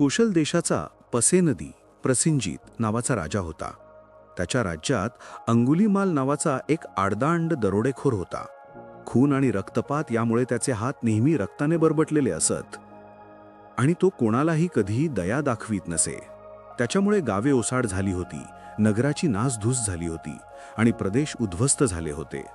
कोशल देशाचा पसे नदी प्रसिंजित नावाचा राजा होता. त्याच्या राज्यात अंगुलीमाल नावाचा एक आडदांड दरोडेखोर होता. खून आणि रक्तपात यामुळे त्याचे हात नेहमी रक्ताने बरबटलेले असत. आणि तो कोणालाही कधीही दया दाखवीत नसे. त्याच्यामुळे गावे ओसाड झाली होती नगराची नासधूस झाली होती आणि प्रदेश उद्ध्वस्त झाले होते.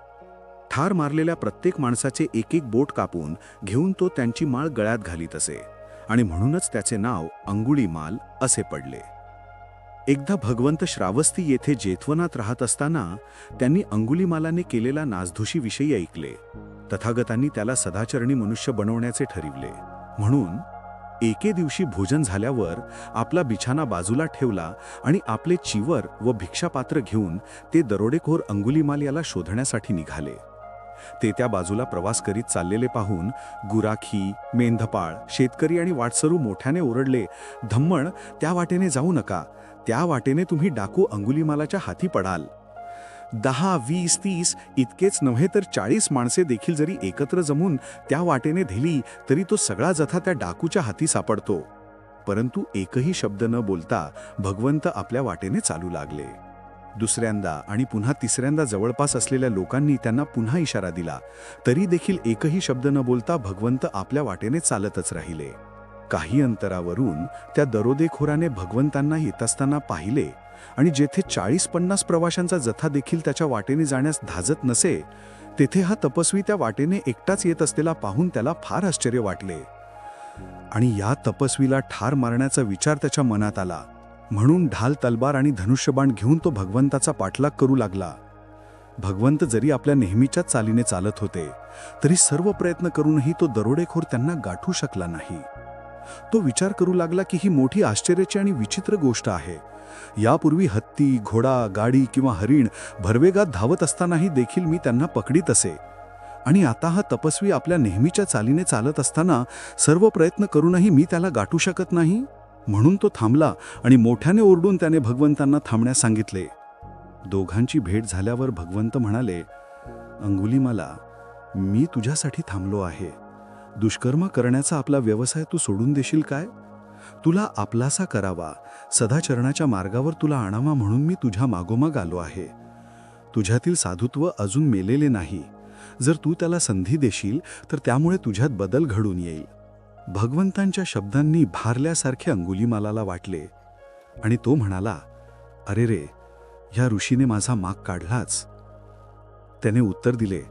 ठार मारलेल्या प्रत्येक माणसाचे एक एक बोट कापून घेऊन तो त्यांची माळ गळ्यात घालीत असे. आणि म्हणूनच त्याचे नाव अंगुळीमाल असे पडले. एकदा भगवंत श्रावस्ती येथे जेथवनात राहत असताना त्यांनी अंगुलीमालाने केलेला नासधुशीविषयी ऐकले. तथागतांनी त्याला सदाचरणी मनुष्य बनवण्याचे ठरविले. म्हणून एके दिवशी भोजन झाल्यावर आपला बिछाना बाजूला ठेवला आणि आपले चिवर व भिक्षापात्र घेऊन ते दरोडेखोर अंगुलीमाल याला शोधण्यासाठी निघाले. ते त्या बाजूला प्रवास करीत चाललेले पाहून गुराखी मेंढपाळ शेतकरी आणि वाटसरू मोठ्याने ओरडले धम्मण त्या वाटेने जाऊ नका. त्या वाटेने तुम्ही डाकू अंगुलीमालाच्या हाती पडाल. दहा वीस तीस इतकेच नव्हे तर चाळीस माणसे देखील जरी एकत्र जमून त्या वाटेने दिली तरी तो सगळा जथा त्या डाकूच्या हाती सापडतो. परंतु एकही शब्द न बोलता भगवंत आपल्या वाटेने चालू लागले. दुसऱ्यांदा आणि पुन्हा तिसऱ्यांदा जवळपास असलेल्या लोकांनी त्यांना पुन्हा इशारा दिला. तरी देखील एकही शब्द न बोलता भगवंत आपल्या वाटेने चालतच राहिले. काही अंतरावरून त्या दरोदेखोराने भगवंतांना येत असताना पाहिले आणि जेथे चाळीस पन्नास प्रवाशांचा जथा देखील त्याच्या वाटेने जाण्यास धाजत नसे तेथे हा तपस्वी त्या वाटेने एकटाच येत असलेला पाहून त्याला फार आश्चर्य वाटले. आणि या तपस्वीला ठार मारण्याचा विचार त्याच्या मनात आला. म्हणून ढाल तलबार आणि धनुष्यबाण घेऊन तो भगवंताचा पाठलाग करू लागला. भगवंत जरी आपल्या नेहमीच्या चालीने चालत होते तरी सर्व प्रयत्न करूनही तो दरोडेखोर त्यांना गाठू शकला नाही. तो विचार करू लागला की ही मोठी आश्चर्याची आणि विचित्र गोष्ट आहे. यापूर्वी हत्ती घोडा गाडी किंवा हरिण भरवेगात धावत असतानाही देखील मी त्यांना पकडीत असे. आणि आता हा तपस्वी आपल्या नेहमीच्या चालीने चालत असताना सर्व प्रयत्न करूनही मी त्याला गाठू शकत नाही? म्हणून तो थांबला आणि मोठ्याने ओरडून त्याने भगवंतांना थांबण्यास सांगितले. दोघांची भेट झाल्यावर भगवंत म्हणाले अंगुलीमाला मी तुझ्यासाठी थांबलो आहे. दुष्कर्म करण्याचा आपला व्यवसाय तू सोडून देशील काय? तुला आपलासा करावा. सदाचरणाच्या मार्गावर तुला आणावा म्हणून मी तुझ्या मागोमाग आलो आहे. तुझ्यातील साधुत्व अजून मेलेले नाही. जर तू त्याला संधी देशील तर त्यामुळे तुझ्यात बदल घडून येईल. भगवंतांच्या शब्दांनी भारल्यासारखे अंगुलीमालाला वाटले. आणि तो म्हणाला अरे रे ह्या ऋषीने माझा माग काढलाच. त्याने उत्तर दिले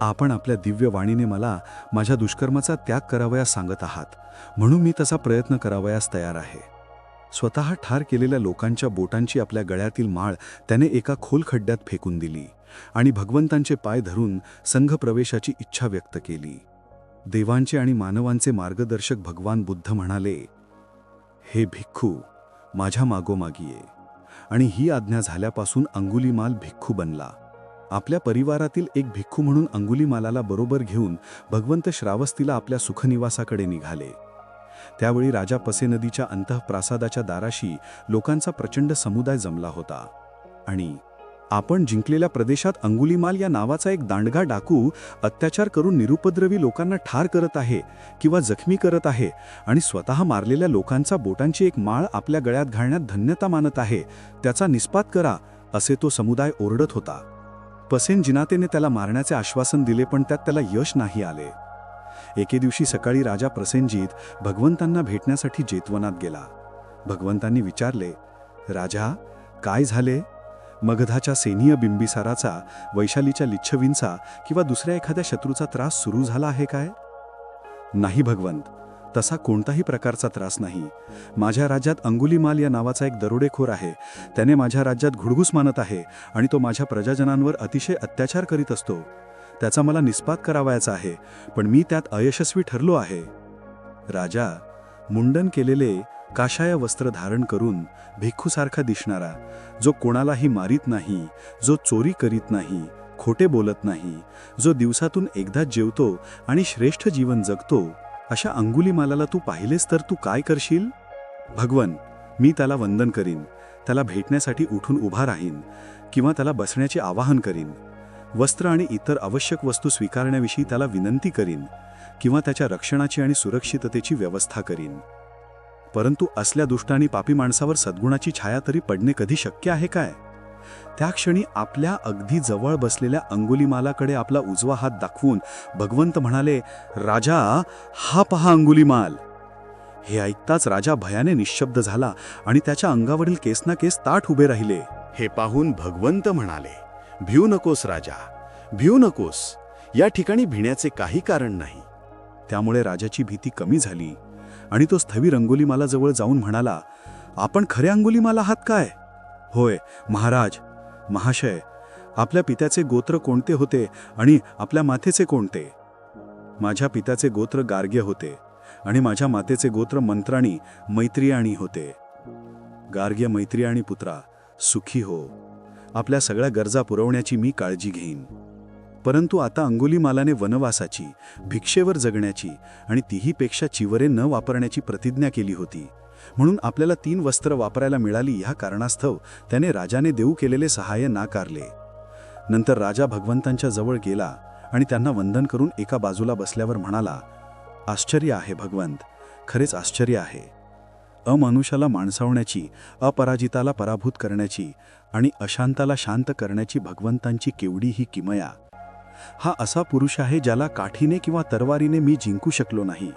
आपण आपल्या दिव्य वाणीने मला माझ्या दुष्कर्माचा त्याग करावयास सांगत आहात. म्हणून मी तसा प्रयत्न करावयास तयार आहे. स्वतः ठार केलेल्या लोकांच्या बोटांची आपल्या गळ्यातील माळ त्याने एका खोल खड्ड्यात फेकून दिली आणि भगवंतांचे पाय धरून संघ प्रवेशाची इच्छा व्यक्त केली. देवांचे आणि मानवांचे मार्गदर्शक भगवान बुद्ध म्हणाले हे भिक्खू माझ्या मागोमागी ये आणि ही आज्ञा झाल्यापासून अंगुलीमाल भिक्खू बनला. आपल्या परिवारातील एक भिक्खू म्हणून अंगुलीमालाला बरोबर घेऊन भगवंत श्रावस्तीला आपल्या सुखनिवासाकडे निघाले. त्यावेळी राजा पसे नदीच्या अंतःप्रासादाच्या दाराशी लोकांचा प्रचंड समुदाय जमला होता. आणि आपण जिंकलेल्या प्रदेशात अंगुलीमाल या नावाचा एक दांडगा डाकू अत्याचार करून निरुपद्रवी लोकांना ठार करत आहे किंवा जखमी करत आहे आणि स्वतः मारलेल्या लोकांचा बोटांची एक माळ आपल्या गळ्यात घालण्यात धन्यता मानत आहे त्याचा निस्पात करा असे तो समुदाय ओरडत होता. पसेन जिनातेने त्याला मारण्याचे आश्वासन दिले पण त्यात त्याला यश नाही आले. एके दिवशी सकाळी राजा प्रसेनजीत भगवंतांना भेटण्यासाठी जेतवनात गेला. भगवंतांनी विचारले राजा काय झाले? मगधाच्या सेनीय बिंबिसाराचा वैशालीच्या लिच्छवींचा किंवा दुसऱ्या एखाद्या शत्रूचा त्रास सुरू झाला आहे काय? नाही भगवंत. तसा कोणताही प्रकारचा त्रास नाही. माझ्या राज्यात अंगुलीमाल या नावाचा एक दरोडेखोर आहे. त्याने माझ्या राज्यात घुडघुस मानत आहे आणि तो माझ्या प्रजाजनांवर अतिशय अत्याचार करीत असतो. त्याचा मला निस्पात करावायचा आहे पण मी त्यात अयशस्वी ठरलो आहे. राजा मुंडन केलेले काशाय वस्त्र धारण करून भिक्खूसारखा दिसणारा जो कोणालाही मारीत नाही जो चोरी करीत नाही खोटे बोलत नाही जो दिवसातून एकदा जेवतो आणि श्रेष्ठ जीवन जगतो अशा अंगुलीमालाला तू पाहिलेस तर तू काय करशील? भगवन मी त्याला वंदन करीन त्याला भेटण्यासाठी उठून उभा राहीन किंवा त्याला बसण्याचे आवाहन करीन वस्त्र आणि इतर आवश्यक वस्तू स्वीकारण्याविषयी त्याला विनंती करीन किंवा त्याच्या रक्षणाची आणि सुरक्षिततेची व्यवस्था करीन. परंतु असल्या दुष्टांनी पापी माणसावर सद्गुणाची छाया तरी पडणे कधी शक्य आहे काय? त्या क्षणी आपल्या अगदी जवळ बसलेल्या अंगुलीमालाकडे आपला उजवा हात दाखवून भगवंत म्हणाले राजा हा पहा अंगुलीमाल. हे ऐकताच राजा भयाने निशब्द झाला आणि त्याच्या अंगावरील केस ना केस ताठ उभे राहिले. हे पाहून भगवंत म्हणाले भिऊ नकोस राजा भिऊ नकोस. या ठिकाणी भिण्याचे काही कारण नाही. त्यामुळे राजाची भीती कमी झाली. आणि तो स्थवी रंगोलीमालाजवळ जाऊन म्हणाला आपण खरे अंगुलीमाला आहात काय? होय महाराज महाशय आपल्या पित्याचे गोत्र कोणते होते आणि आपल्या मातेचे कोणते? माझ्या पित्याचे गोत्र गार्ग्य होते आणि माझ्या मातेचे गोत्र मंत्राणी मैत्रियाणी होते. गार्ग्य मैत्रियाणी पुत्रा सुखी हो. आपल्या सगळ्या गरजा पुरवण्याची मी काळजी घेईन. परंतु आता अंगुलीमालाने वनवासाची भिक्षेवर जगण्याची आणि तीहीपेक्षा चिवरे न वापरण्याची प्रतिज्ञा केली होती. म्हणून आपल्याला तीन वस्त्र वापरायला मिळाली ह्या कारणास्तव त्याने राजाने देऊ केलेले सहाय्य नाकारले. नंतर राजा भगवंतांच्या जवळ गेला आणि त्यांना वंदन करून एका बाजूला बसल्यावर म्हणाला आश्चर्य आहे भगवंत खरेच आश्चर्य आहे. अमानुषाला माणसावण्याची अपराजिताला पराभूत करण्याची आणि अशांताला शांत करण्याची भगवंतांची केवढी ही किमया. हा असा पुरुष आहे ज्याला काठीने किंवा तरवारीने मी जिंकू शकलो नाही.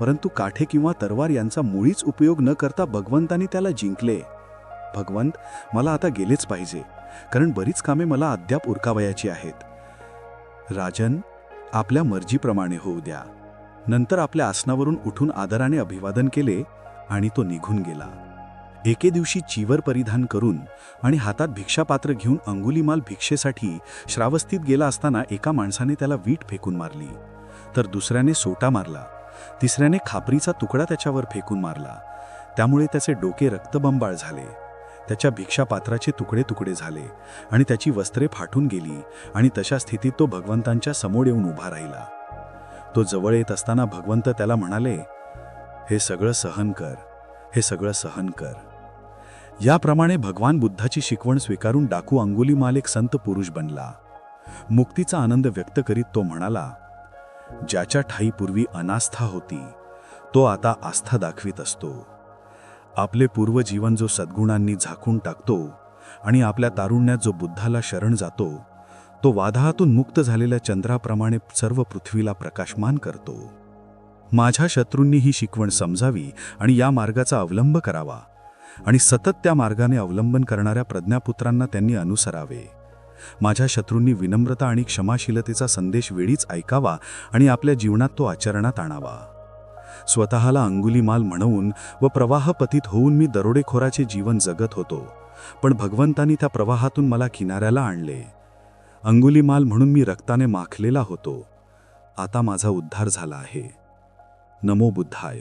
परंतु काठे किंवा तरवार यांचा मुळीच उपयोग न करता भगवंतानी त्याला जिंकले. भगवंत मला आता गेलेच पाहिजे कारण बरीच कामे मला अद्याप उरकावयाची आहेत. राजन आपल्या मर्जीप्रमाणे होऊ द्या. नंतर आपल्या आसनावरून उठून आदराने अभिवादन केले आणि तो निघून गेला. एके दिवशी चीवर परिधान करून आणि हातात भिक्षापात्र घेऊन अंगुलीमाल भिक्षेसाठी श्रावस्तीत गेला असताना एका माणसाने त्याला वीट फेकून मारली. तर दुसऱ्याने सोटा मारला. तिसऱ्याने खापरीचा तुकडा त्याच्यावर फेकून मारला. त्यामुळे त्याचे डोके रक्तबंबाळ झाले. त्याच्या भिक्षापात्राचे तुकडे तुकडे झाले आणि त्याची वस्त्रे फाटून गेली आणि तशा स्थितीत तो भगवंतांच्या समोर येऊन उभा राहिला. तो जवळ येत असताना भगवंत त्याला म्हणाले हे सगळं सहन कर. हे सगळं सहन कर. याप्रमाणे भगवान बुद्धाची शिकवण स्वीकारून डाकू अंगुलीमाल एक संत पुरुष बनला. मुक्तीचा आनंद व्यक्त करीत तो म्हणाला ज्याच्या ठाईपूर्वी अनास्था होती तो आता आस्था दाखवित असतो. आपले पूर्वजीवन जो सद्गुणांनी झाकून टाकतो आणि आपल्या तारुण्यात जो बुद्धाला शरण जातो तो वादाहातून मुक्त झालेल्या चंद्राप्रमाणे सर्व पृथ्वीला प्रकाशमान करतो. माझ्या शत्रूंनी ही शिकवण समजावी आणि या मार्गाचा अवलंब करावा. आणि सतत त्या मार्गाने अवलंबन करणाऱ्या प्रज्ञापुत्रांना त्यांनी अनुसरावे. माझ्या शत्रूंनी विनम्रता आणि क्षमाशीलतेचा संदेश वेळीच ऐकावा आणि आपल्या जीवनात तो आचरणात आणावा. स्वतःला अंगुलीमाल म्हणवून व प्रवाहपतीत होऊन मी दरोडेखोराचे जीवन जगत होतो पण भगवंतानी त्या प्रवाहातून मला किनाऱ्याला आणले. अंगुलीमाल म्हणून मी रक्ताने माखलेला होतो. आता माझा उद्धार झाला आहे. नमो बुद्धाय.